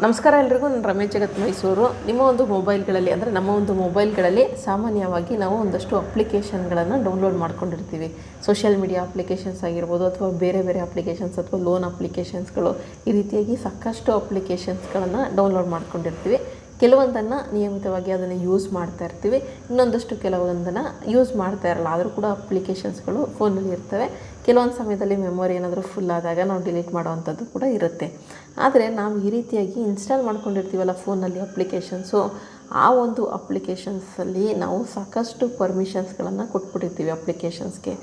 ನಮಸ್ಕಾರ ಎಲ್ರಿಗೂ, ನಾನು ರಮೇಶ್ ಜಗತ್ ಮೈಸೂರು. ನಿಮ್ಮ ಒಂದು ಮೊಬೈಲ್ಗಳಲ್ಲಿ, ಅಂದರೆ ನಮ್ಮ ಒಂದು ಮೊಬೈಲ್ಗಳಲ್ಲಿ ಸಾಮಾನ್ಯವಾಗಿ ನಾವು ಒಂದಷ್ಟು ಅಪ್ಲಿಕೇಶನ್ಗಳನ್ನು ಡೌನ್ಲೋಡ್ ಮಾಡ್ಕೊಂಡಿರ್ತೀವಿ. ಸೋಷಿಯಲ್ ಮೀಡಿಯಾ ಅಪ್ಲಿಕೇಶನ್ಸ್ ಆಗಿರ್ಬೋದು, ಅಥವಾ ಬೇರೆ ಬೇರೆ ಅಪ್ಲಿಕೇಶನ್ಸ್, ಅಥವಾ ಲೋನ್ ಅಪ್ಲಿಕೇಶನ್ಸ್ಗಳು ಈ ರೀತಿಯಾಗಿ ಸಾಕಷ್ಟು ಅಪ್ಲಿಕೇಶನ್ಸ್ಗಳನ್ನು ಡೌನ್ಲೋಡ್ ಮಾಡ್ಕೊಂಡಿರ್ತೀವಿ. ಕೆಲವೊಂದನ್ನು ನಿಯಮಿತವಾಗಿ ಅದನ್ನು ಯೂಸ್ ಮಾಡ್ತಾ ಇರ್ತೀವಿ. ಇನ್ನೊಂದಷ್ಟು ಕೆಲವೊಂದನ್ನು ಯೂಸ್ ಮಾಡ್ತಾ ಇರಲ್ಲ. ಆದರೂ ಕೂಡ ಅಪ್ಲಿಕೇಶನ್ಸ್ಗಳು ಫೋನಲ್ಲಿ ಇರ್ತವೆ. ಕೆಲವೊಂದು ಸಮಯದಲ್ಲಿ ಮೆಮೊರಿ ಏನಾದರೂ ಫುಲ್ ಆದಾಗ ನಾವು ಡಿಲೀಟ್ ಮಾಡೋವಂಥದ್ದು ಕೂಡ ಇರುತ್ತೆ. ಆದರೆ ನಾವು ಈ ರೀತಿಯಾಗಿ ಇನ್ಸ್ಟಾಲ್ ಮಾಡ್ಕೊಂಡಿರ್ತೀವಲ್ಲ ಫೋನಲ್ಲಿ ಅಪ್ಲಿಕೇಶನ್ಸು ಆ ಒಂದು ಅಪ್ಲಿಕೇಶನ್ಸಲ್ಲಿ ನಾವು ಸಾಕಷ್ಟು ಪರ್ಮಿಷನ್ಸ್ಗಳನ್ನು ಕೊಟ್ಬಿಟ್ಟಿರ್ತೀವಿ ಅಪ್ಲಿಕೇಶನ್ಸ್ಗೆ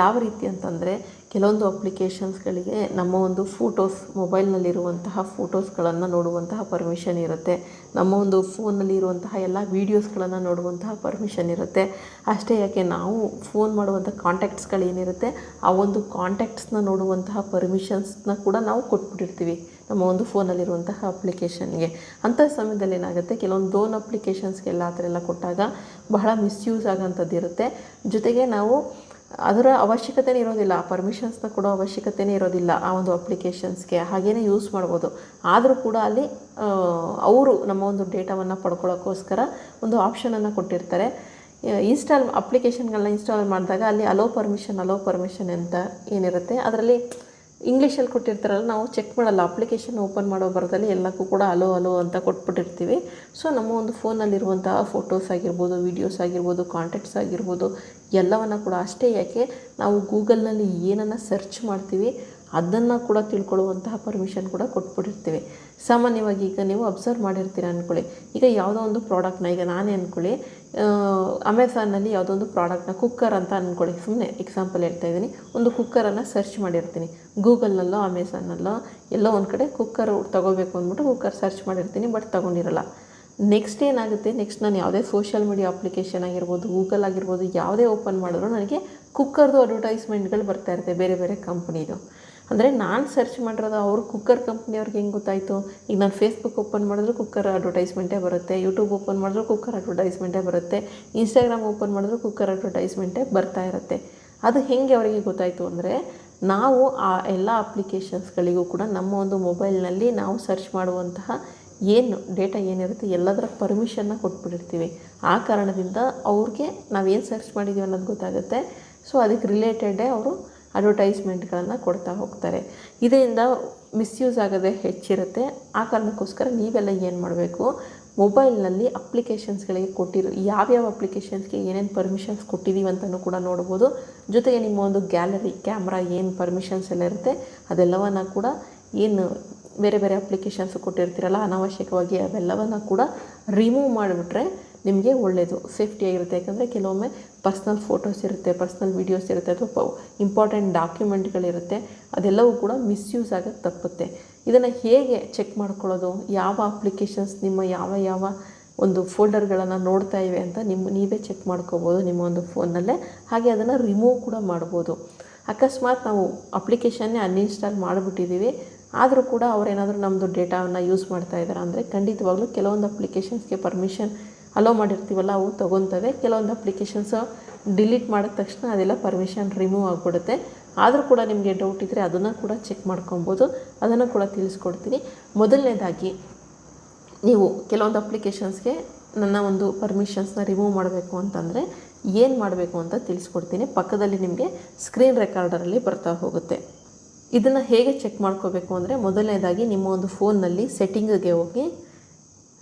ಯಾವ ರೀತಿ ಅಂತಂದರೆ ಕೆಲವೊಂದು ಅಪ್ಲಿಕೇಶನ್ಸ್ಗಳಿಗೆ ನಮ್ಮ ಒಂದು ಫೋಟೋಸ್ ಮೊಬೈಲ್ನಲ್ಲಿರುವಂತಹ ಫೋಟೋಸ್ಗಳನ್ನು ನೋಡುವಂತಹ ಪರ್ಮಿಷನ್ ಇರುತ್ತೆ. ನಮ್ಮ ಒಂದು ಫೋನಲ್ಲಿ ಇರುವಂತಹ ಎಲ್ಲ ವೀಡಿಯೋಸ್ಗಳನ್ನು ನೋಡುವಂತಹ ಪರ್ಮಿಷನ್ ಇರುತ್ತೆ. ಅಷ್ಟೇ ಯಾಕೆ ನಾವು ಫೋನ್ ಮಾಡುವಂಥ ಕಾಂಟ್ಯಾಕ್ಟ್ಸ್ಗಳೇನಿರುತ್ತೆ ಆ ಒಂದು ಕಾಂಟ್ಯಾಕ್ಟ್ಸ್ನ ನೋಡುವಂತಹ ಪರ್ಮಿಷನ್ಸ್ನ ಕೂಡ ನಾವು ಕೊಟ್ಬಿಟ್ಟಿರ್ತೀವಿ ನಮ್ಮ ಒಂದು ಫೋನಲ್ಲಿರುವಂತಹ ಅಪ್ಲಿಕೇಶನ್ಗೆ ಅಂಥ ಸಮಯದಲ್ಲಿ ಏನಾಗುತ್ತೆ, ಕೆಲವೊಂದು ಲೋನ್ ಅಪ್ಲಿಕೇಶನ್ಸ್ಗೆಲ್ಲ ಆ ಥರ ಎಲ್ಲ ಕೊಟ್ಟಾಗ ಬಹಳ ಮಿಸ್ಯೂಸ್ ಆಗೋಂಥದ್ದು ಇರುತ್ತೆ ಜೊತೆಗೆ ನಾವು ಅದರ ಅವಶ್ಯಕತೆನೇ ಇರೋದಿಲ್ಲ. ಆ ಪರ್ಮಿಷನ್ಸ್ನ ಕೊಡೋ ಅವಶ್ಯಕತೆನೇ ಇರೋದಿಲ್ಲ ಆ ಒಂದು ಅಪ್ಲಿಕೇಶನ್ಸ್ಗೆ ಹಾಗೇ ಯೂಸ್ ಮಾಡ್ಬೋದು. ಆದರೂ ಕೂಡ ಅಲ್ಲಿ ಅವರು ನಮ್ಮ ಒಂದು ಡೇಟಾವನ್ನು ಪಡ್ಕೊಳ್ಳೋಕ್ಕೋಸ್ಕರ ಒಂದು ಆಪ್ಷನನ್ನು ಕೊಟ್ಟಿರ್ತಾರೆ. ಇನ್ಸ್ಟಾಲ್ ಅಪ್ಲಿಕೇಶನ್ಗಳನ್ನ ಇನ್ಸ್ಟಾಲ್ ಮಾಡಿದಾಗ ಅಲ್ಲಿ ಅಲೋ ಪರ್ಮಿಷನ್ ಅಲೋ ಪರ್ಮಿಷನ್ ಅಂತ ಏನಿರುತ್ತೆ. ಅದರಲ್ಲಿ ಇಂಗ್ಲೀಷಲ್ಲಿ ಕೊಟ್ಟಿರ್ತಾರಲ್ಲ, ನಾವು ಚೆಕ್ ಮಾಡಲ್ಲ ಅಪ್ಲಿಕೇಶನ್ ಓಪನ್ ಮಾಡೋ ಬರದಲ್ಲಿ ಎಲ್ಲಕ್ಕೂ ಕೂಡ ಅಲೋ ಅಲೋ ಅಂತ ಕೊಟ್ಬಿಟ್ಟಿರ್ತೀವಿ. ಸೊ ನಮ್ಮ ಒಂದು ಫೋನಲ್ಲಿರುವಂತಹ ಫೋಟೋಸ್ ಆಗಿರ್ಬೋದು ವೀಡಿಯೋಸ್ ಆಗಿರ್ಬೋದು ಕಾಂಟ್ಯಾಕ್ಟ್ಸ್ ಆಗಿರ್ಬೋದು, ಎಲ್ಲವನ್ನು ಕೂಡ ಅಷ್ಟೇ ಯಾಕೆ, ನಾವು ಗೂಗಲ್ನಲ್ಲಿ ಏನನ್ನು ಸರ್ಚ್ ಮಾಡ್ತೀವಿ ಅದನ್ನು ಕೂಡ ತಿಳ್ಕೊಳ್ಳುವಂತಹ ಪರ್ಮಿಷನ್ ಕೂಡ ಕೊಟ್ಬಿಟ್ಟಿರ್ತೀವಿ. ಸಾಮಾನ್ಯವಾಗಿ ಈಗ ನೀವು ಅಬ್ಸರ್ವ್ ಮಾಡಿರ್ತೀರ ಅಂದ್ಕೊಳ್ಳಿ ಈಗ ಯಾವುದೋ ಒಂದು ಪ್ರಾಡಕ್ಟ್ನ ಈಗ ನಾನೇ ಅಂದ್ಕೊಳ್ಳಿ ಅಮೆಝಾನಲ್ಲಿ ಯಾವುದೋ ಒಂದು ಪ್ರಾಡಕ್ಟ್ನ ಕುಕ್ಕರ್ ಅಂತ ಅಂದ್ಕೊಳ್ಳಿ ಸುಮ್ಮನೆ ಎಕ್ಸಾಂಪಲ್ ಹೇಳ್ತಾ ಇದ್ದೀನಿ. ಒಂದು ಕುಕ್ಕರನ್ನು ಸರ್ಚ್ ಮಾಡಿರ್ತೀನಿ. ಗೂಗಲ್ನಲ್ಲೋ ಅಮೆಝಾನಲ್ಲೋ ಎಲ್ಲೋ ಒಂದು ಕಡೆ ಕುಕ್ಕರ್ ತೊಗೋಬೇಕು ಅಂದ್ಬಿಟ್ಟು ಕುಕ್ಕರ್ ಸರ್ಚ್ ಮಾಡಿರ್ತೀನಿ ಬಟ್ ತೊಗೊಂಡಿರಲ್ಲ. ನೆಕ್ಸ್ಟ್ ಏನಾಗುತ್ತೆ? ನೆಕ್ಸ್ಟ್ ನಾನು ಯಾವುದೇ ಸೋಷಿಯಲ್ ಮೀಡಿಯಾ ಅಪ್ಲಿಕೇಶನ್ ಆಗಿರ್ಬೋದು ಗೂಗಲ್ ಆಗಿರ್ಬೋದು, ಯಾವುದೇ ಓಪನ್ ಮಾಡಿದ್ರು ನನಗೆ ಕುಕ್ಕರ್ದು ಅಡ್ವರ್ಟೈಸ್ಮೆಂಟ್ಗಳು ಬರ್ತಾ ಇರುತ್ತೆ, ಬೇರೆ ಬೇರೆ ಕಂಪ್ನಿದು ಅಂದರೆ ನಾನು ಸರ್ಚ್ ಮಾಡಿರೋದು ಅವ್ರು ಕುಕ್ಕರ್ ಕಂಪ್ನಿಯವ್ರಿಗೆ ಹೆಂಗೆ ಗೊತ್ತಾಯಿತು? ಈಗ ನಾನು ಫೇಸ್ಬುಕ್ ಓಪನ್ ಮಾಡಿದ್ರು ಕುಕ್ಕರ್ ಅಡ್ವರ್ಟೈಸ್ಮೆಂಟೇ ಬರುತ್ತೆ ಯೂಟ್ಯೂಬ್ ಓಪನ್ ಮಾಡಿದ್ರು ಕುಕ್ಕರ್ ಅಡ್ವರ್ಟೈಸ್ಮೆಂಟೇ ಬರುತ್ತೆ ಇನ್ಸ್ಟಾಗ್ರಾಮ್ ಓಪನ್ ಮಾಡಿದ್ರು ಕುಕ್ಕರ್ ಅಡ್ವರ್ಟೈಸ್ಮೆಂಟೇ ಬರ್ತಾ ಇರುತ್ತೆ. ಅದು ಹೆಂಗೆ ಅವರಿಗೆ ಗೊತ್ತಾಯಿತು ಅಂದರೆ, ನಾವು ಆ ಎಲ್ಲ ಅಪ್ಲಿಕೇಶನ್ಸ್ಗಳಿಗೂ ಕೂಡ ನಮ್ಮ ಒಂದು ಮೊಬೈಲ್ನಲ್ಲಿ ನಾವು ಸರ್ಚ್ ಮಾಡುವಂತಹ ಏನು ಡೇಟಾ ಏನಿರುತ್ತೆ ಎಲ್ಲದರ ಪರ್ಮಿಷನ್ನ ಕೊಟ್ಬಿಟ್ಟಿರ್ತೀವಿ. ಆ ಕಾರಣದಿಂದ ಅವ್ರಿಗೆ ನಾವೇನು ಸರ್ಚ್ ಮಾಡಿದ್ದೀವಿ ಅನ್ನೋದು ಗೊತ್ತಾಗುತ್ತೆ. ಸೊ ಅದಕ್ಕೆ ರಿಲೇಟೆಡೇ ಅವರು ಅಡ್ವರ್ಟೈಸ್ಮೆಂಟ್ಗಳನ್ನು ಕೊಡ್ತಾ ಹೋಗ್ತಾರೆ. ಇದರಿಂದ ಮಿಸ್ಯೂಸ್ ಆಗೋದೇ ಹೆಚ್ಚಿರುತ್ತೆ. ಆ ಕಾರಣಕ್ಕೋಸ್ಕರ ನೀವೆಲ್ಲ ಏನು ಮಾಡಬೇಕು? ಮೊಬೈಲ್ನಲ್ಲಿ ಅಪ್ಲಿಕೇಶನ್ಸ್ಗಳಿಗೆ ಕೊಟ್ಟಿರೋ, ಯಾವ್ಯಾವ ಅಪ್ಲಿಕೇಶನ್ಸ್ಗೆ ಏನೇನು ಪರ್ಮಿಷನ್ಸ್ ಕೊಟ್ಟಿದ್ದೀವಿ ಅಂತಲೂ ಕೂಡ ನೋಡ್ಬೋದು. ಜೊತೆಗೆ ನಿಮ್ಮ ಒಂದು ಗ್ಯಾಲರಿ, ಕ್ಯಾಮ್ರಾ ಏನು ಪರ್ಮಿಷನ್ಸ್ ಎಲ್ಲ ಇರುತ್ತೆ, ಅದೆಲ್ಲವನ್ನು ಕೂಡ ಏನು ಬೇರೆ ಬೇರೆ ಅಪ್ಲಿಕೇಶನ್ಸ್ ಕೊಟ್ಟಿರ್ತೀರಲ್ಲ, ಅನಾವಶ್ಯಕವಾಗಿ ಅವೆಲ್ಲವನ್ನು ಕೂಡ ರಿಮೂವ್ ಮಾಡಿಬಿಟ್ರೆ ನಿಮಗೆ ಒಳ್ಳೆಯದು ಸೇಫ್ಟಿಯಾಗಿರುತ್ತೆ ಯಾಕಂದರೆ ಕೆಲವೊಮ್ಮೆ ಪರ್ಸ್ನಲ್ ಫೋಟೋಸ್ ಇರುತ್ತೆ ಪರ್ಸ್ನಲ್ ವೀಡಿಯೋಸ್ ಇರುತ್ತೆ, ಅಥವಾ ಇಂಪಾರ್ಟೆಂಟ್ ಡಾಕ್ಯುಮೆಂಟ್ಗಳಿರುತ್ತೆ ಅದೆಲ್ಲವೂ ಕೂಡ ಮಿಸ್ಯೂಸ್ ಆಗೋಕ್ಕೆ ತಪ್ಪುತ್ತೆ. ಇದನ್ನು ಹೇಗೆ ಚೆಕ್ ಮಾಡ್ಕೊಳ್ಳೋದು? ಯಾವ ಅಪ್ಲಿಕೇಶನ್ಸ್ ನಿಮ್ಮ ಯಾವ ಯಾವ ಒಂದು ಫೋಲ್ಡರ್ಗಳನ್ನು ನೋಡ್ತಾ ಇವೆ ಅಂತ ನಿಮ್ಮ ನೀವೇ ಚೆಕ್ ಮಾಡ್ಕೋಬೋದು ನಿಮ್ಮ ಒಂದು ಫೋನಲ್ಲೇ ಹಾಗೆ ಅದನ್ನು ರಿಮೂವ್ ಕೂಡ ಮಾಡ್ಬೋದು. ಅಕಸ್ಮಾತ್ ನಾವು ಅಪ್ಲಿಕೇಶನ್ನೇ ಅನ್ಇನ್ಸ್ಟಾಲ್ ಮಾಡಿಬಿಟ್ಟಿದ್ದೀವಿ ಆದರೂ ಕೂಡ ಅವರೇನಾದರೂ ನಮ್ಮದು ಡೇಟಾವನ್ನು ಯೂಸ್ ಮಾಡ್ತಾ ಇದ್ದಾರೆ ಅಂದರೆ ಖಂಡಿತವಾಗ್ಲೂ ಕೆಲವೊಂದು ಅಪ್ಲಿಕೇಶನ್ಸ್ಗೆ ಪರ್ಮಿಷನ್ ಅಲೋ ಮಾಡಿರ್ತೀವಲ್ಲ, ಅವು ತೊಗೊತವೆ. ಕೆಲವೊಂದು ಅಪ್ಲಿಕೇಶನ್ಸು ಡಿಲೀಟ್ ಮಾಡಿದ ತಕ್ಷಣ ಅದೆಲ್ಲ ಪರ್ಮಿಷನ್ ರಿಮೂವ್ ಆಗಿಬಿಡುತ್ತೆ. ಆದರೂ ಕೂಡ ನಿಮಗೆ ಡೌಟ್ ಇದ್ದರೆ ಅದನ್ನು ಕೂಡ ಚೆಕ್ ಮಾಡ್ಕೊಬೋದು. ಅದನ್ನು ಕೂಡ ತಿಳಿಸ್ಕೊಡ್ತೀನಿ. ಮೊದಲನೇದಾಗಿ, ನೀವು ಕೆಲವೊಂದು ಅಪ್ಲಿಕೇಶನ್ಸ್ಗೆ ನನ್ನ ಒಂದು ಪರ್ಮಿಷನ್ಸ್ನ ರಿಮೂವ್ ಮಾಡಬೇಕು ಅಂತಂದರೆ ಏನು ಮಾಡಬೇಕು ಅಂತ ತಿಳಿಸ್ಕೊಡ್ತೀನಿ. ಪಕ್ಕದಲ್ಲಿ ನಿಮಗೆ ಸ್ಕ್ರೀನ್ ರೆಕಾರ್ಡರಲ್ಲಿ ಬರ್ತಾ ಹೋಗುತ್ತೆ. ಇದನ್ನು ಹೇಗೆ ಚೆಕ್ ಮಾಡ್ಕೋಬೇಕು ಅಂದರೆ ಮೊದಲನೇದಾಗಿ ನಿಮ್ಮ ಒಂದು ಫೋನ್ನಲ್ಲಿ ಸೆಟ್ಟಿಂಗ್ಗೆ ಹೋಗಿ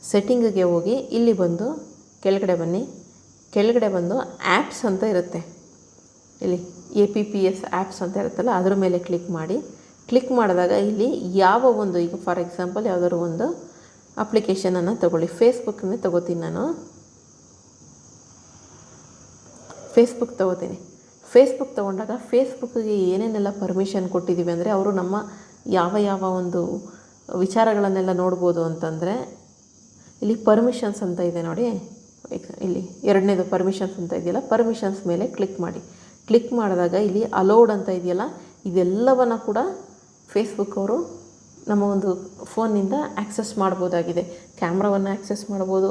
ಸೆಟ್ಟಿಂಗಿಗೆ ಹೋಗಿ ಇಲ್ಲಿ ಬಂದು ಕೆಳಗಡೆ ಬನ್ನಿ. ಕೆಳಗಡೆ ಬಂದು ಆ್ಯಪ್ಸ್ ಅಂತ ಇರುತ್ತೆ. ಇಲ್ಲಿ A P P S apps ಅಂತ ಇರುತ್ತಲ್ಲ, ಅದ್ರ ಮೇಲೆ ಕ್ಲಿಕ್ ಮಾಡಿ. ಕ್ಲಿಕ್ ಮಾಡಿದಾಗ ಇಲ್ಲಿ ಯಾವ ಒಂದು, ಈಗ ಫಾರ್ ಎಕ್ಸಾಂಪಲ್ ಯಾವುದಾದ್ರು ಒಂದು ಅಪ್ಲಿಕೇಶನನ್ನು ತೊಗೊಳ್ಳಿ. ಫೇಸ್ಬುಕ್ಕನ್ನೇ ತೊಗೋತೀನಿ ನಾನು. ಫೇಸ್ಬುಕ್ ತೊಗೋತೀನಿ. ಫೇಸ್ಬುಕ್ ತೊಗೊಂಡಾಗ ಫೇಸ್ಬುಕ್ಕಿಗೆ ಏನೇನೆಲ್ಲ ಪರ್ಮಿಷನ್ ಕೊಟ್ಟಿದ್ದೀವಿ ಅಂದರೆ, ಅವರು ನಮ್ಮ ಯಾವ ಯಾವ ಒಂದು ವಿಚಾರಗಳನ್ನೆಲ್ಲ ನೋಡ್ಬೋದು ಅಂತಂದರೆ ಇಲ್ಲಿ ಪರ್ಮಿಷನ್ಸ್ ಅಂತ ಇದೆ ನೋಡಿ. ಇಲ್ಲಿ ಎರಡನೇದು ಪರ್ಮಿಷನ್ಸ್ ಅಂತ ಇದೆಯಲ್ಲ ಪರ್ಮಿಷನ್ಸ್ ಮೇಲೆ ಕ್ಲಿಕ್ ಮಾಡಿ. ಕ್ಲಿಕ್ ಮಾಡಿದಾಗ ಇಲ್ಲಿ ಅಲೋಡ್ ಅಂತ ಇದೆಯಲ್ಲ, ಇದೆಲ್ಲವನ್ನು ಕೂಡ ಫೇಸ್ಬುಕ್ ಅವರು ನಮ್ಮ ಒಂದು ಫೋನ್ನಿಂದ ಆ್ಯಕ್ಸೆಸ್ ಮಾಡ್ಬೋದಾಗಿದೆ ಕ್ಯಾಮ್ರಾವನ್ನು ಆ್ಯಕ್ಸೆಸ್ ಮಾಡ್ಬೋದು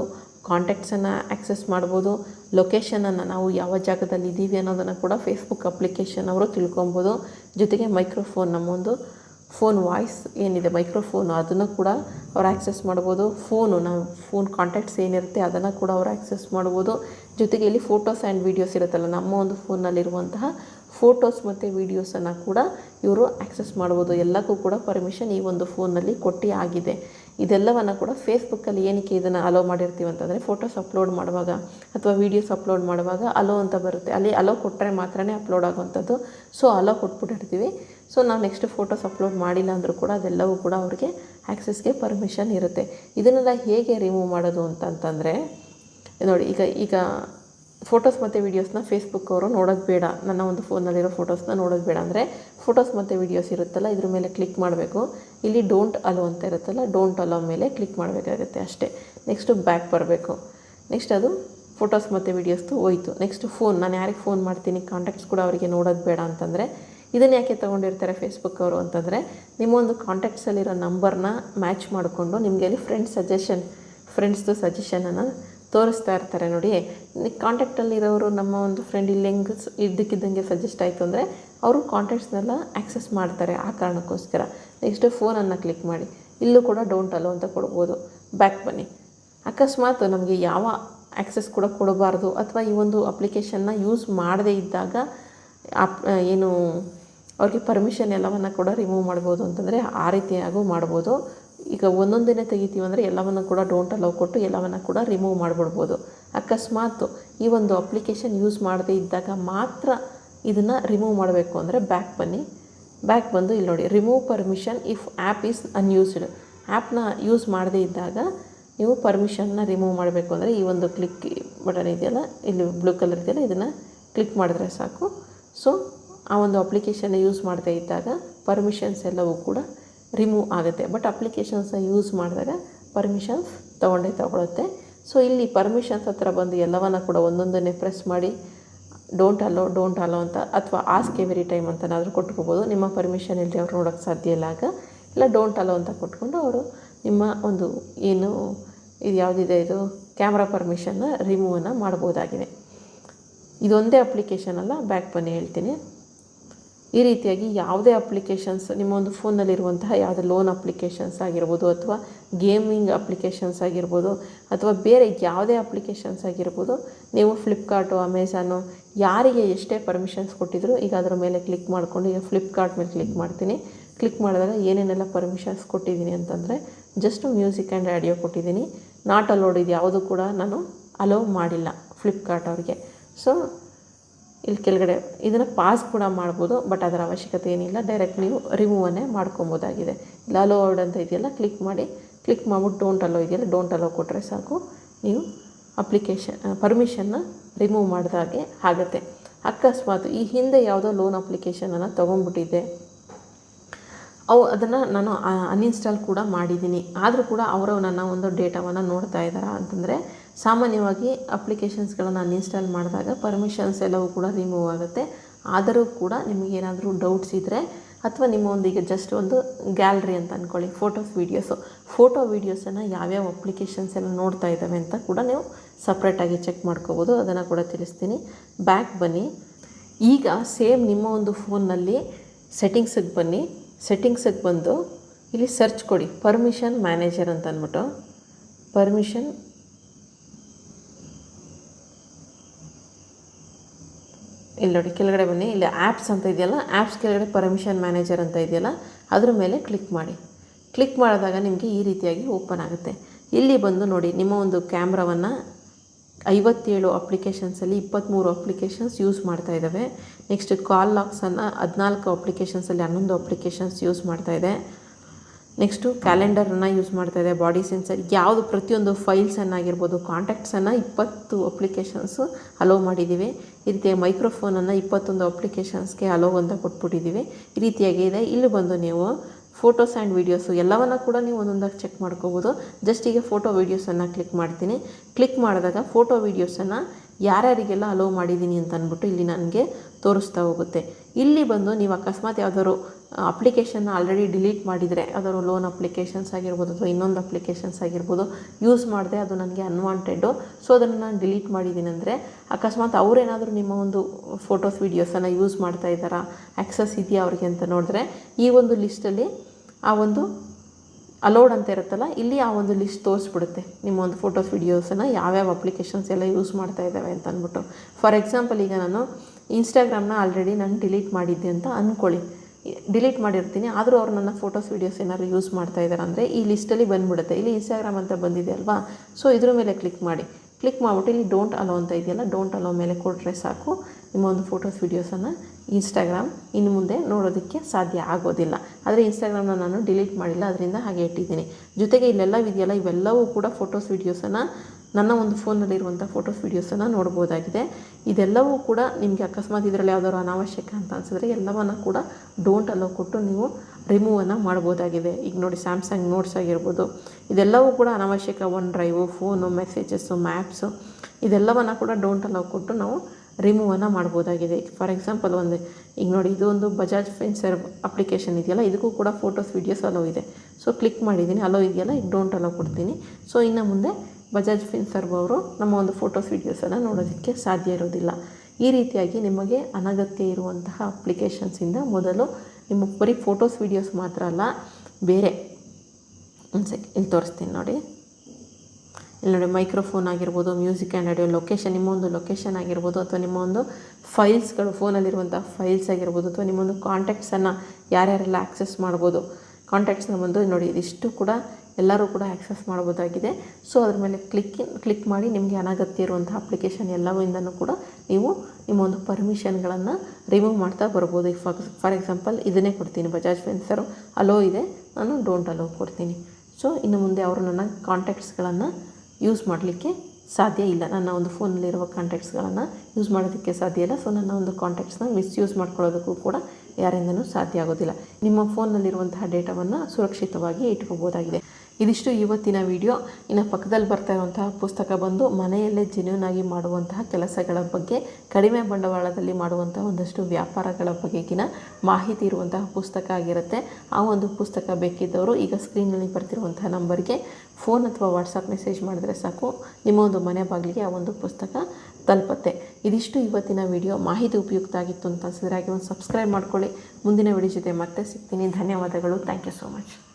ಕಾಂಟ್ಯಾಕ್ಟ್ಸನ್ನು ಆ್ಯಕ್ಸೆಸ್ ಮಾಡ್ಬೋದು ಲೊಕೇಶನನ್ನು ನಾವು ಯಾವ ಜಾಗದಲ್ಲಿ ಇದ್ದೀವಿ ಅನ್ನೋದನ್ನು ಕೂಡ ಫೇಸ್ಬುಕ್ ಅಪ್ಲಿಕೇಶನ್ ಅವರು ತಿಳ್ಕೊಬೋದು. ಜೊತೆಗೆ ಮೈಕ್ರೋಫೋನ್ ನಮ್ಮೊಂದು ಫೋನ್ ವಾಯ್ಸ್ ಏನಿದೆ ಮೈಕ್ರೋಫೋನು ಅದನ್ನು ಕೂಡ ಅವ್ರು ಆ್ಯಕ್ಸೆಸ್ ಮಾಡ್ಬೋದು. ಫೋನು ನಾವು ಫೋನ್ ಕಾಂಟ್ಯಾಕ್ಟ್ಸ್ ಏನಿರುತ್ತೆ, ಅದನ್ನು ಕೂಡ ಅವ್ರು ಆ್ಯಕ್ಸೆಸ್ ಮಾಡ್ಬೋದು. ಜೊತೆಗೆ ಇಲ್ಲಿ ಫೋಟೋಸ್ ಆ್ಯಂಡ್ ವೀಡಿಯೋಸ್ ಇರುತ್ತಲ್ಲ, ನಮ್ಮ ಒಂದು ಫೋನ್ನಲ್ಲಿರುವಂತಹ ಫೋಟೋಸ್ ಮತ್ತು ವೀಡಿಯೋಸನ್ನು ಕೂಡ ಇವರು ಆ್ಯಕ್ಸೆಸ್ ಮಾಡ್ಬೋದು. ಎಲ್ಲಕ್ಕೂ ಕೂಡ ಪರ್ಮಿಷನ್ ಈ ಒಂದು ಫೋನ್ನಲ್ಲಿ ಕೊಟ್ಟಿ ಆಗಿದೆ. ಇದೆಲ್ಲವನ್ನು ಕೂಡ ಫೇಸ್ಬುಕ್ಕಲ್ಲಿ ಏನಕ್ಕೆ ಇದನ್ನು ಅಲೋ ಮಾಡಿರ್ತೀವಿ ಅಂತಂದರೆ ಫೋಟೋಸ್ ಅಪ್ಲೋಡ್ ಮಾಡುವಾಗ ಅಥವಾ ವೀಡಿಯೋಸ್ ಅಪ್ಲೋಡ್ ಮಾಡುವಾಗ ಅಲೋ ಅಂತ ಬರುತ್ತೆ. ಅಲ್ಲಿ ಅಲೋ ಕೊಟ್ಟರೆ ಮಾತ್ರನೇ ಅಪ್ಲೋಡ್ ಆಗುವಂಥದ್ದು. ಸೊ ಅಲೋ ಕೊಟ್ಬಿಟ್ಟಿರ್ತೀವಿ. ಸೊ ನಾವು ನೆಕ್ಸ್ಟ್ ಫೋಟೋಸ್ ಅಪ್ಲೋಡ್ ಮಾಡಿಲ್ಲ ಅಂದರೂ ಕೂಡ ಅದೆಲ್ಲವೂ ಕೂಡ ಅವ್ರಿಗೆ ಆ್ಯಕ್ಸೆಸ್ಗೆ ಪರ್ಮಿಷನ್ ಇರುತ್ತೆ. ಇದನ್ನೆಲ್ಲ ಹೇಗೆ ರಿಮೂವ್ ಮಾಡೋದು ಅಂತಂತಂದರೆ ನೋಡಿ, ಈಗ ಈಗ ಫೋಟೋಸ್ ಮತ್ತು ವೀಡಿಯೋಸ್ನ ಫೇಸ್ಬುಕ್ ಅವರು ನೋಡೋದು ಬೇಡ. ನನ್ನ ಒಂದು ಫೋನಲ್ಲಿರೋ ಫೋಟೋಸ್ನ ನೋಡೋದು ಬೇಡ. ಅಂದರೆ ಫೋಟೋಸ್ ಮತ್ತು ವೀಡಿಯೋಸ್ ಇರುತ್ತಲ್ಲ, ಇದ್ರ ಮೇಲೆ ಕ್ಲಿಕ್ ಮಾಡಬೇಕು. ಇಲ್ಲಿ ಡೋಂಟ್ ಅಲೋ ಅಂತ ಇರುತ್ತಲ್ಲ ಡೋಂಟ್ ಅಲೋ ಮೇಲೆ ಕ್ಲಿಕ್ ಮಾಡಬೇಕಾಗುತ್ತೆ ಅಷ್ಟೇ. ನೆಕ್ಸ್ಟು ಬ್ಯಾಕ್ ಬರಬೇಕು. ನೆಕ್ಸ್ಟ್ ಅದು ಫೋಟೋಸ್ ಮತ್ತು ವೀಡಿಯೋಸ್ದು ಹೋಯಿತು. ನೆಕ್ಸ್ಟ್ ಫೋನ್ ನಾನು ಯಾರಿಗೆ ಫೋನ್ ಮಾಡ್ತೀನಿ ಕಾಂಟ್ಯಾಕ್ಟ್ಸ್ ಕೂಡ ಅವರಿಗೆ ನೋಡೋದು ಬೇಡ ಅಂತಂದರೆ ಇದನ್ನು ಯಾಕೆ ತೊಗೊಂಡಿರ್ತಾರೆ ಫೇಸ್ಬುಕ್ ಅವರು ಅಂತಂದರೆ ನಿಮ್ಮ ಒಂದು ಕಾಂಟ್ಯಾಕ್ಟ್ಸಲ್ಲಿರೋ ನಂಬರ್ನ ಮ್ಯಾಚ್ ಮಾಡಿಕೊಂಡು ನಿಮಗೆ ಅಲ್ಲಿ ಫ್ರೆಂಡ್ ಸಜೆಷನ್ ಫ್ರೆಂಡ್ಸ್ದು ಸಜೆಷನನ್ನು ತೋರಿಸ್ತಾ ಇರ್ತಾರೆ ನೋಡಿ. ಕಾಂಟ್ಯಾಕ್ಟಲ್ಲಿರೋರು ನಮ್ಮ ಒಂದು ಫ್ರೆಂಡ್ ಇಲ್ಲಿ ಹೆಂಗೆ ಇದ್ದಕ್ಕಿದ್ದಂಗೆ ಸಜೆಸ್ಟ್ ಆಯಿತು ಅಂದರೆ ಅವರು ಕಾಂಟ್ಯಾಕ್ಟ್ಸ್ನೆಲ್ಲ ಆ್ಯಕ್ಸೆಸ್ ಮಾಡ್ತಾರೆ ಆ ಕಾರಣಕ್ಕೋಸ್ಕರ. ನೆಕ್ಸ್ಟು ಫೋನನ್ನು ಕ್ಲಿಕ್ ಮಾಡಿ. ಇಲ್ಲೂ ಕೂಡ ಡೋಂಟ್ ಅಲೋ ಅಂತ ಕೊಡ್ಬೋದು. ಬ್ಯಾಕ್ ಬನ್ನಿ. ಅಕಸ್ಮಾತ್ ನಮಗೆ ಯಾವ ಆ್ಯಕ್ಸೆಸ್ ಕೂಡ ಕೊಡಬಾರ್ದು ಅಥವಾ ಈ ಒಂದು ಅಪ್ಲಿಕೇಶನ್ನ ಯೂಸ್ ಮಾಡದೇ ಇದ್ದಾಗ ಅಪ್ ಏನು, ಅವ್ರಿಗೆ ಪರ್ಮಿಷನ್ ಎಲ್ಲವನ್ನು ಕೂಡ ರಿಮೂವ್ ಮಾಡ್ಬೋದು ಅಂತಂದರೆ ಆ ರೀತಿಯಾಗೂ ಮಾಡ್ಬೋದು. ಈಗ ಒಂದೊಂದಿನೇ ತೆಗಿತೀವಿ ಅಂದರೆ ಎಲ್ಲವನ್ನು ಕೂಡ ಡೋಂಟ್ ಅಲೋ ಕೊಟ್ಟು ಎಲ್ಲವನ್ನು ಕೂಡ ರಿಮೂವ್ ಮಾಡಿಬಿಡ್ಬೋದು. ಅಕಸ್ಮಾತ್ ಈ ಒಂದು ಅಪ್ಲಿಕೇಶನ್ ಯೂಸ್ ಮಾಡದೇ ಇದ್ದಾಗ ಮಾತ್ರ ಇದನ್ನು ರಿಮೂವ್ ಮಾಡಬೇಕು ಅಂದರೆ ಬ್ಯಾಕ್ ಬನ್ನಿ. ಬ್ಯಾಕ್ ಬಂದು ಇಲ್ಲಿ ನೋಡಿ remove permission if app is unused ಆ್ಯಪ್ನ ಯೂಸ್ ಮಾಡದೇ ಇದ್ದಾಗ ನೀವು ಪರ್ಮಿಷನ್ನ ರಿಮೂವ್ ಮಾಡಬೇಕು ಅಂದರೆ ಈ ಒಂದು ಕ್ಲಿಕ್ ಬಟನ್ ಇದೆಯಲ್ಲ, ಇಲ್ಲಿ ಬ್ಲೂ ಕಲರ್ ಇದೆಯಲ್ಲ, ಇದನ್ನು ಕ್ಲಿಕ್ ಮಾಡಿದ್ರೆ ಸಾಕು. ಸೊ ಆ ಒಂದು ಅಪ್ಲಿಕೇಶನ್ನ ಯೂಸ್ ಮಾಡದೇ ಇದ್ದಾಗ ಪರ್ಮಿಷನ್ಸ್ ಎಲ್ಲವೂ ಕೂಡ ರಿಮೂವ್ ಆಗುತ್ತೆ. ಬಟ್ ಅಪ್ಲಿಕೇಶನ್ಸ್ ಯೂಸ್ ಮಾಡಿದಾಗ ಪರ್ಮಿಷನ್ಸ್ ತೊಗೊಂಡೇ ತಗೊಳುತ್ತೆ. ಸೊ ಇಲ್ಲಿ ಪರ್ಮಿಷನ್ಸ್ ಹತ್ರ ಬಂದು ಎಲ್ಲವನ್ನು ಕೂಡ ಒಂದೊಂದನ್ನೇ ಪ್ರೆಸ್ ಮಾಡಿ ಡೋಂಟ್ ಅಲೋ ಡೋಂಟ್ ಅಲೋ ಅಂತ ಅಥವಾ ಆಸ್ಕ್ ಎವ್ರಿ ಟೈಮ್ ಅಂತನಾದರೂ ಕೊಟ್ಕೋಬೋದು. ನಿಮ್ಮ ಪರ್ಮಿಷನ್ ಇಲ್ಲದೆ ಅವ್ರು ನೋಡೋಕ್ಕೆ ಸಾಧ್ಯ ಇಲ್ಲ ಆಗ. ಇಲ್ಲ ಡೋಂಟ್ ಅಲೋ ಅಂತ ಕೊಟ್ಕೊಂಡು ಅವರು ನಿಮ್ಮ ಒಂದು ಏನು ಇದು ಯಾವುದಿದೆ ಇದು ಕ್ಯಾಮ್ರಾ ಪರ್ಮಿಷನ್ನ ರಿಮೂವನ್ನು ಮಾಡ್ಬೋದಾಗಿದೆ. ಇದೊಂದೇ ಅಪ್ಲಿಕೇಶನ್ ಅಲ್ಲ ಬ್ಯಾಕ್ ಬನ್ನಿ ಹೇಳ್ತೀನಿ. ಈ ರೀತಿಯಾಗಿ ಯಾವುದೇ ಅಪ್ಲಿಕೇಶನ್ಸ್ ನಿಮ್ಮ ಒಂದು ಫೋನಲ್ಲಿರುವಂತಹ ಯಾವುದೇ ಲೋನ್ ಅಪ್ಲಿಕೇಶನ್ಸ್ ಆಗಿರ್ಬೋದು ಅಥವಾ ಗೇಮಿಂಗ್ ಅಪ್ಲಿಕೇಶನ್ಸ್ ಆಗಿರ್ಬೋದು ಅಥವಾ ಬೇರೆ ಯಾವುದೇ ಅಪ್ಲಿಕೇಶನ್ಸ್ ಆಗಿರ್ಬೋದು, ನೀವು ಫ್ಲಿಪ್ಕಾರ್ಟು ಅಮೆಝಾನು ಯಾರಿಗೆ ಎಷ್ಟೇ ಪರ್ಮಿಷನ್ಸ್ ಕೊಟ್ಟಿದ್ರು ಈಗ ಅದರ ಮೇಲೆ ಕ್ಲಿಕ್ ಮಾಡಿಕೊಂಡು ಈಗ ಫ್ಲಿಪ್ಕಾರ್ಟ್ ಮೇಲೆ ಕ್ಲಿಕ್ ಮಾಡ್ತೀನಿ. ಕ್ಲಿಕ್ ಮಾಡಿದಾಗ ಏನೇನೆಲ್ಲ ಪರ್ಮಿಷನ್ಸ್ ಕೊಟ್ಟಿದ್ದೀನಿ ಅಂತಂದರೆ ಜಸ್ಟ್ ಮ್ಯೂಸಿಕ್ ಆ್ಯಂಡ್ ಆಡಿಯೋ ಕೊಟ್ಟಿದ್ದೀನಿ. ನಾಟ್ ಅಲೋಡ್ ಇದು ಯಾವುದೂ ಕೂಡ ನಾನು ಅಲೋ ಮಾಡಿಲ್ಲ ಫ್ಲಿಪ್ಕಾರ್ಟ್ ಅವ್ರಿಗೆ. ಸೊ ಇಲ್ಲಿ ಕೆಳಗಡೆ ಇದನ್ನು ಪಾಸ್ ಕೂಡ ಮಾಡ್ಬೋದು ಬಟ್ ಅದರ ಅವಶ್ಯಕತೆ ಏನಿಲ್ಲ. ಡೈರೆಕ್ಟ್ ನೀವು ರಿಮೂವನ್ನೇ ಮಾಡ್ಕೊಬೋದಾಗಿದೆ. ಇಲ್ಲ ಅಲೋ ಔಡ್ ಅಂತ ಇದೆಯಲ್ಲ ಕ್ಲಿಕ್ ಮಾಡಿ ಕ್ಲಿಕ್ ಮಾಡ್ಬಿಟ್ಟು ಡೋಂಟ್ ಅಲೋ ಇದೆಯಲ್ಲ ಡೋಂಟ್ ಅಲೋ ಕೊಟ್ಟರೆ ಸಾಕು. ನೀವು ಅಪ್ಲಿಕೇಶನ್ ಪರ್ಮಿಷನ್ನ ರಿಮೂವ್ ಮಾಡಿದಾಗೆ ಆಗುತ್ತೆ. ಅಕಸ್ಮಾತ್ ಈ ಹಿಂದೆ ಯಾವುದೋ ಲೋನ್ ಅಪ್ಲಿಕೇಶನನ್ನು ತೊಗೊಂಡ್ಬಿಟ್ಟಿದ್ದೆ. ಅವು ಅದನ್ನು ನಾನು ಅನ್ಇನ್ಸ್ಟಾಲ್ ಕೂಡ ಮಾಡಿದ್ದೀನಿ. ಆದರೂ ಕೂಡ ಅವರು ನನ್ನ ಒಂದು ಡೇಟಾವನ್ನು ನೋಡ್ತಾ ಇದ್ದಾರಾ ಅಂತಂದರೆ ಸಾಮಾನ್ಯವಾಗಿ ಅಪ್ಲಿಕೇಶನ್ಸ್ಗಳನ್ನು ಅನ್ಇನ್ಸ್ಟಾಲ್ ಮಾಡಿದಾಗ ಪರ್ಮಿಷನ್ಸ್ ಎಲ್ಲವೂ ಕೂಡ ರಿಮೂವ್ ಆಗುತ್ತೆ. ಆದರೂ ಕೂಡ ನಿಮಗೇನಾದರೂ ಡೌಟ್ಸ್ ಇದ್ದರೆ ಅಥವಾ ನಿಮ್ಮ ಒಂದು ಈಗ ಜಸ್ಟ್ ಒಂದು ಗ್ಯಾಲ್ರಿ ಅಂತ ಅಂದ್ಕೊಳ್ಳಿ ಫೋಟೋಸ್ ವೀಡಿಯೋಸು ಫೋಟೋ ವೀಡಿಯೋಸನ್ನು ಯಾವ್ಯಾವ ಅಪ್ಲಿಕೇಶನ್ಸ್ ಎಲ್ಲ ನೋಡ್ತಾ ಇದ್ದಾವೆ ಅಂತ ಕೂಡ ನೀವು ಸಪ್ರೇಟಾಗಿ ಚೆಕ್ ಮಾಡ್ಕೋಬೋದು. ಅದನ್ನು ಕೂಡ ತಿಳಿಸ್ತೀನಿ. ಬ್ಯಾಕ್ ಬನ್ನಿ. ಈಗ ಸೇಮ್ ನಿಮ್ಮ ಒಂದು ಫೋನ್ನಲ್ಲಿ ಸೆಟ್ಟಿಂಗ್ಸಿಗೆ ಬನ್ನಿ. ಸೆಟ್ಟಿಂಗ್ಸಿಗೆ ಬಂದು ಇಲ್ಲಿ ಸರ್ಚ್ ಕೊಡಿ. ಪರ್ಮಿಷನ್ ಮ್ಯಾನೇಜರ್ ಅಂತ ಅಂದ್ಬಿಟ್ಟು. ಪರ್ಮಿಷನ್ ಇಲ್ಲಿ ನೋಡಿ, ಕೆಳಗಡೆ ಬನ್ನಿ. ಇಲ್ಲಿ ಆ್ಯಪ್ಸ್ ಅಂತ ಇದೆಯಲ್ಲ ಆ್ಯಪ್ಸ್ ಕೆಳಗಡೆ ಪರ್ಮಿಷನ್ ಮ್ಯಾನೇಜರ್ ಅಂತ ಇದೆಯಲ್ಲ, ಅದ್ರ ಮೇಲೆ ಕ್ಲಿಕ್ ಮಾಡಿ. ಕ್ಲಿಕ್ ಮಾಡಿದಾಗ ನಿಮಗೆ ಈ ರೀತಿಯಾಗಿ ಓಪನ್ ಆಗುತ್ತೆ. ಇಲ್ಲಿ ಬಂದು ನೋಡಿ, ನಿಮ್ಮ ಒಂದು ಕ್ಯಾಮ್ರಾವನ್ನು ಐವತ್ತೇಳು ಅಪ್ಲಿಕೇಶನ್ಸಲ್ಲಿ ಇಪ್ಪತ್ತ್ಮೂರು ಅಪ್ಲಿಕೇಶನ್ಸ್ ಯೂಸ್ ಮಾಡ್ತಾ ಇದ್ದಾವೆ ನೆಕ್ಸ್ಟ್ ಕಾಲ್ ಲಾಕ್ಸನ್ನು ಹದಿನಾಲ್ಕು ಅಪ್ಲಿಕೇಶನ್ಸಲ್ಲಿ ಹನ್ನೊಂದು ಅಪ್ಲಿಕೇಶನ್ಸ್ ಯೂಸ್ ಮಾಡ್ತಾ ನೆಕ್ಸ್ಟು ಕ್ಯಾಲೆಂಡರನ್ನು ಯೂಸ್ ಮಾಡ್ತಾ ಇದೆ, ಬಾಡಿ ಸೆನ್ಸರ್ ಯಾವುದು ಪ್ರತಿಯೊಂದು ಫೈಲ್ಸನ್ನಾಗಿರ್ಬೋದು ಕಾಂಟ್ಯಾಕ್ಟ್ಸನ್ನು ಇಪ್ಪತ್ತು ಅಪ್ಲಿಕೇಶನ್ಸು ಅಲೋ ಮಾಡಿದ್ದೀವಿ ಈ ರೀತಿಯ ಮೈಕ್ರೋಫೋನನ್ನು ಇಪ್ಪತ್ತೊಂದು ಅಪ್ಲಿಕೇಶನ್ಸ್ಗೆ ಅಲೋ ಅಂತ ಕೊಟ್ಬಿಟ್ಟಿದ್ದೀವಿ ಈ ರೀತಿಯಾಗಿ ಇದೆ. ಇಲ್ಲಿ ಬಂದು ನೀವು ಫೋಟೋಸ್ ಆ್ಯಂಡ್ ವೀಡಿಯೋಸು ಎಲ್ಲವನ್ನ ಕೂಡ ನೀವು ಒಂದೊಂದಾಗಿ ಚೆಕ್ ಮಾಡ್ಕೋಬೋದು. ಜಸ್ಟ್ ಈಗ ಫೋಟೋ ವೀಡಿಯೋಸನ್ನು ಕ್ಲಿಕ್ ಮಾಡ್ತೀನಿ. ಕ್ಲಿಕ್ ಮಾಡಿದಾಗ ಫೋಟೋ ವೀಡಿಯೋಸನ್ನು ಯಾರ್ಯಾರಿಗೆಲ್ಲ ಅಲೋ ಮಾಡಿದ್ದೀನಿ ಅಂತ ಅಂದ್ಬಿಟ್ಟು ಇಲ್ಲಿ ನನಗೆ ತೋರಿಸ್ತಾ ಹೋಗುತ್ತೆ. ಇಲ್ಲಿ ಬಂದು ನೀವು ಅಕಸ್ಮಾತ್ ಯಾವ್ದಾದ್ರು ಅಪ್ಲಿಕೇಶನ್ನ ಆಲ್ರೆಡಿ ಡಿಲೀಟ್ ಮಾಡಿದರೆ, ಯಾವ್ದಾದ್ರು ಲೋನ್ ಅಪ್ಲಿಕೇಶನ್ಸ್ ಆಗಿರ್ಬೋದು ಅಥವಾ ಇನ್ನೊಂದು ಅಪ್ಲಿಕೇಶನ್ಸ್ ಆಗಿರ್ಬೋದು ಯೂಸ್ ಮಾಡಿದೆ ಅದು ನನಗೆ ಅನ್ವಾಂಟೆಡು ಸೊ ಅದನ್ನು ನಾನು ಡಿಲೀಟ್ ಮಾಡಿದ್ದೀನಿ ಅಂದರೆ ಅಕಸ್ಮಾತ್ ಅವರೇನಾದರೂ ನಿಮ್ಮ ಒಂದು ಫೋಟೋಸ್ ವೀಡಿಯೋಸನ್ನು ಯೂಸ್ ಮಾಡ್ತಾ ಇದ್ದಾರಾ? ಆ್ಯಕ್ಸಸ್ ಇದೆಯಾ ಅವ್ರಿಗೆ ಅಂತ ನೋಡಿದ್ರೆ ಈ ಒಂದು ಲಿಸ್ಟಲ್ಲಿ ಆ ಒಂದು ಅಲೋಡ್ ಅಂತ ಇರುತ್ತಲ್ಲ, ಇಲ್ಲಿ ಆ ಒಂದು ಲಿಸ್ಟ್ ತೋರಿಸ್ಬಿಡುತ್ತೆ. ನಿಮ್ಮ ಒಂದು ಫೋಟೋಸ್ ವೀಡಿಯೋಸನ್ನು ಯಾವ್ಯಾವ ಅಪ್ಲಿಕೇಶನ್ಸ್ ಎಲ್ಲ ಯೂಸ್ ಮಾಡ್ತಾ ಇದ್ದಾವೆ ಅಂತ ಅಂದ್ಬಿಟ್ಟು. ಫಾರ್ ಎಕ್ಸಾಂಪಲ್ ಈಗ ನಾನು ಇನ್ಸ್ಟಾಗ್ರಾಮ್ನ ಆಲ್ರೆಡಿ ನಾನು ಡಿಲೀಟ್ ಮಾಡಿದ್ದೆ ಅಂತ ಅಂದ್ಕೊಳ್ಳಿ ಡಿಲೀಟ್ ಮಾಡಿರ್ತೀನಿ, ಆದರೂ ಅವ್ರು ನನ್ನ ಫೋಟೋಸ್ ವೀಡಿಯೋಸ್ ಏನಾದ್ರು ಯೂಸ್ ಮಾಡ್ತಾ ಇದ್ದಾರೆ ಅಂದರೆ ಈ ಲಿಸ್ಟಲ್ಲಿ ಬಂದ್ಬಿಡುತ್ತೆ. ಇಲ್ಲಿ ಇನ್ಸ್ಟಾಗ್ರಾಮ್ ಅಂತ ಬಂದಿದೆ ಅಲ್ವಾ? ಸೊ ಇದ್ರ ಮೇಲೆ ಕ್ಲಿಕ್ ಮಾಡಿ. ಕ್ಲಿಕ್ ಮಾಡಿಬಿಟ್ಟು ಇಲ್ಲಿ ಡೋಂಟ್ ಅಲೋ ಅಂತ ಇದೆಯಲ್ಲ ಡೋಂಟ್ ಅಲೋ ಮೇಲೆ ಕೊಟ್ಟರೆ ಸಾಕು. ನಿಮ್ಮ ಒಂದು ಫೋಟೋಸ್ ವೀಡಿಯೋಸನ್ನು ಇನ್ಸ್ಟಾಗ್ರಾಮ್ ಇನ್ನು ಮುಂದೆ ನೋಡೋದಕ್ಕೆ ಸಾಧ್ಯ ಆಗೋದಿಲ್ಲ. ಆದರೆ ಇನ್ಸ್ಟಾಗ್ರಾಮ್ನ ನಾನು ಡಿಲೀಟ್ ಮಾಡಿಲ್ಲ, ಅದರಿಂದ ಹಾಗೆ ಇಟ್ಟಿದ್ದೀನಿ. ಜೊತೆಗೆ ಇಲ್ಲೆಲ್ಲ ಇದೆಯಲ್ಲ, ಇವೆಲ್ಲವೂ ಕೂಡ ಫೋಟೋಸ್ ವೀಡಿಯೋಸನ್ನು ನನ್ನ ಒಂದು ಫೋನಲ್ಲಿರುವಂಥ ಫೋಟೋಸ್ ವೀಡಿಯೋಸನ್ನು ನೋಡ್ಬೋದಾಗಿದೆ. ಇದೆಲ್ಲವೂ ಕೂಡ ನಿಮಗೆ ಅಕಸ್ಮಾತ್ ಇದರಲ್ಲಿ ಯಾವ್ದಾದ್ರು ಅನಾವಶ್ಯಕ ಅಂತ ಅನಿಸಿದ್ರೆ ಎಲ್ಲವನ್ನು ಕೂಡ ಡೋಂಟ್ ಅಲೋ ಕೊಟ್ಟು ನೀವು ರಿಮೂವನ್ನು ಮಾಡ್ಬೋದಾಗಿದೆ. ಈಗ ನೋಡಿ ಸ್ಯಾಮ್ಸಂಗ್ ನೋಟ್ಸ್ ಆಗಿರ್ಬೋದು, ಇದೆಲ್ಲವೂ ಕೂಡ ಅನಾವಶ್ಯಕ. OneDrive phone messages maps ಇದೆಲ್ಲವನ್ನು ಕೂಡ ಡೋಂಟ್ ಅಲೋ ಕೊಟ್ಟು ನಾವು ರಿಮೂವನ್ನು ಮಾಡ್ಬೋದಾಗಿದೆ. ಫಾರ್ ಎಕ್ಸಾಂಪಲ್ ಒಂದು, ಈಗ ನೋಡಿ ಇದು ಒಂದು ಬಜಾಜ್ ಫೆನ್ಸರ್ ಅಪ್ಲಿಕೇಶನ್ ಇದೆಯಲ್ಲ, ಇದಕ್ಕೂ ಕೂಡ ಫೋಟೋಸ್ ವೀಡಿಯೋಸ್ ಅಲೋ ಇದೆ. ಸೊ ಕ್ಲಿಕ್ ಮಾಡಿದ್ದೀನಿ ಅಲೋ ಇದೆಯಲ್ಲ, ಈಗ ಡೋಂಟ್ ಅಲೋ ಕೊಡ್ತೀನಿ. ಸೊ ಇನ್ನು ಮುಂದೆ ಬಜಾಜ್ ಫಿನ್ಸರ್ವ್ ಅವರು ನಮ್ಮ ಒಂದು ಫೋಟೋಸ್ ವೀಡಿಯೋಸನ್ನು ನೋಡೋದಕ್ಕೆ ಸಾಧ್ಯ ಇರೋದಿಲ್ಲ. ಈ ರೀತಿಯಾಗಿ ನಿಮಗೆ ಅನಗತ್ಯ ಇರುವಂತಹ ಅಪ್ಲಿಕೇಶನ್ಸಿಂದ ಮೊದಲು ನಿಮ್ಮ ಬರೀ ಫೋಟೋಸ್ ವೀಡಿಯೋಸ್ ಮಾತ್ರ ಅಲ್ಲ, ಬೇರೆ ಒಂದು ಸೆಕ್ ಇಲ್ಲಿ ತೋರಿಸ್ತೀನಿ ನೋಡಿ. ಇಲ್ಲಿ ನೋಡಿ ಮೈಕ್ರೋಫೋನ್ ಆಗಿರ್ಬೋದು ಮ್ಯೂಸಿಕ್ ಆ್ಯಂಡ್ ಆಡಿಯೋ ಲೊಕೇಶನ್ ನಿಮ್ಮ ಒಂದು ಲೊಕೇಶನ್ ಆಗಿರ್ಬೋದು ಅಥವಾ ನಿಮ್ಮ ಒಂದು ಫೈಲ್ಸ್ಗಳು ಫೋನಲ್ಲಿರುವಂಥ ಫೈಲ್ಸ್ ಆಗಿರ್ಬೋದು ಅಥವಾ ನಿಮ್ಮೊಂದು ಕಾಂಟ್ಯಾಕ್ಟ್ಸನ್ನು ಯಾರ್ಯಾರೆಲ್ಲ ಆ್ಯಕ್ಸೆಸ್ ಮಾಡ್ಬೋದು. ಕಾಂಟ್ಯಾಕ್ಟ್ಸ್ನ ಬಂದು ನೋಡಿ, ಇದಿಷ್ಟು ಕೂಡ ಎಲ್ಲರೂ ಕೂಡ ಆ್ಯಕ್ಸೆಸ್ ಮಾಡ್ಬೋದಾಗಿದೆ. ಸೊ ಅದ್ರ ಮೇಲೆ ಕ್ಲಿಕ್ ಕ್ಲಿಕ್ ಮಾಡಿ ನಿಮಗೆ ಅನಗತ್ಯ ಇರುವಂಥ ಅಪ್ಲಿಕೇಶನ್ ಎಲ್ಲವಿಂದನೂ ಕೂಡ ನೀವು ನಿಮ್ಮ ಒಂದು ಪರ್ಮಿಷನ್ಗಳನ್ನು ರಿಮೂವ್ ಮಾಡ್ತಾ ಬರ್ಬೋದು. ಈಗ ಫಾರ್ ಎಕ್ಸಾಂಪಲ್ ಇದನ್ನೇ ಕೊಡ್ತೀನಿ ಬಜಾಜ್ ಫೆನ್ಸರು ಅಲೋ ಇದೆ. ನಾನು ಡೋಂಟ್ ಅಲೋ ಕೊಡ್ತೀನಿ. ಸೊ ಇನ್ನು ಮುಂದೆ ಅವರು ನನ್ನ ಕಾಂಟ್ಯಾಕ್ಟ್ಸ್ಗಳನ್ನು ಯೂಸ್ ಮಾಡಲಿಕ್ಕೆ ಸಾಧ್ಯ ಇಲ್ಲ. ನನ್ನ ಒಂದು ಫೋನಲ್ಲಿರುವ ಕಾಂಟ್ಯಾಕ್ಟ್ಸ್ಗಳನ್ನು ಯೂಸ್ ಮಾಡೋದಕ್ಕೆ ಸಾಧ್ಯ ಇಲ್ಲ. ಸೊ ನನ್ನ ಒಂದು ಕಾಂಟ್ಯಾಕ್ಟ್ಸ್ನ ಮಿಸ್ಯೂಸ್ ಮಾಡ್ಕೊಳ್ಳೋದಕ್ಕೂ ಕೂಡ ಯಾರಿಂದನೂ ಸಾಧ್ಯ ಆಗೋದಿಲ್ಲ. ನಿಮ್ಮ ಫೋನ್ನಲ್ಲಿರುವಂತಹ ಡೇಟಾವನ್ನು ಸುರಕ್ಷಿತವಾಗಿ ಇಟ್ಕೋಬೋದಾಗಿದೆ. ಇದಿಷ್ಟು ಇವತ್ತಿನ ವಿಡಿಯೋ. ಇನ್ನು ಪಕ್ಕದಲ್ಲಿ ಬರ್ತಾ ಇರುವಂತಹ ಪುಸ್ತಕ ಬಂದು ಮನೆಯಲ್ಲೇ ಜೆನ್ಯೂನ್ ಆಗಿ ಮಾಡುವಂತಹ ಕೆಲಸಗಳ ಬಗ್ಗೆ, ಕಡಿಮೆ ಬಂಡವಾಳದಲ್ಲಿ ಮಾಡುವಂತಹ ಒಂದಷ್ಟು ವ್ಯಾಪಾರಗಳ ಬಗೆಗಿನ ಮಾಹಿತಿ ಇರುವಂತಹ ಪುಸ್ತಕ ಆಗಿರುತ್ತೆ. ಆ ಒಂದು ಪುಸ್ತಕ ಬೇಕಿದ್ದವರು ಈಗ ಸ್ಕ್ರೀನಲ್ಲಿ ಬರ್ತಿರುವಂತಹ ನಂಬರ್ಗೆ ಫೋನ್ ಅಥವಾ ವಾಟ್ಸಪ್ ಮೆಸೇಜ್ ಮಾಡಿದ್ರೆ ಸಾಕು. ನಿಮ್ಮ ಒಂದು ಮನೆ ಬಾಗಿಲಿಗೆ ಆ ಒಂದು ಪುಸ್ತಕ ತಲುಪತ್ತೆ. ಇದಿಷ್ಟು ಇವತ್ತಿನ ವಿಡಿಯೋ. ಮಾಹಿತಿ ಉಪಯುಕ್ತ ಆಗಿತ್ತು ಅಂತ ಅನಿಸಿದ್ರೆ ಹಾಗೆ ಒಂದು ಸಬ್ಸ್ಕ್ರೈಬ್ ಮಾಡ್ಕೊಳ್ಳಿ. ಮುಂದಿನ ವಿಡಿಯೋ ಜೊತೆ ಮತ್ತೆ ಸಿಗ್ತೀನಿ. ಧನ್ಯವಾದಗಳು. Thank you so much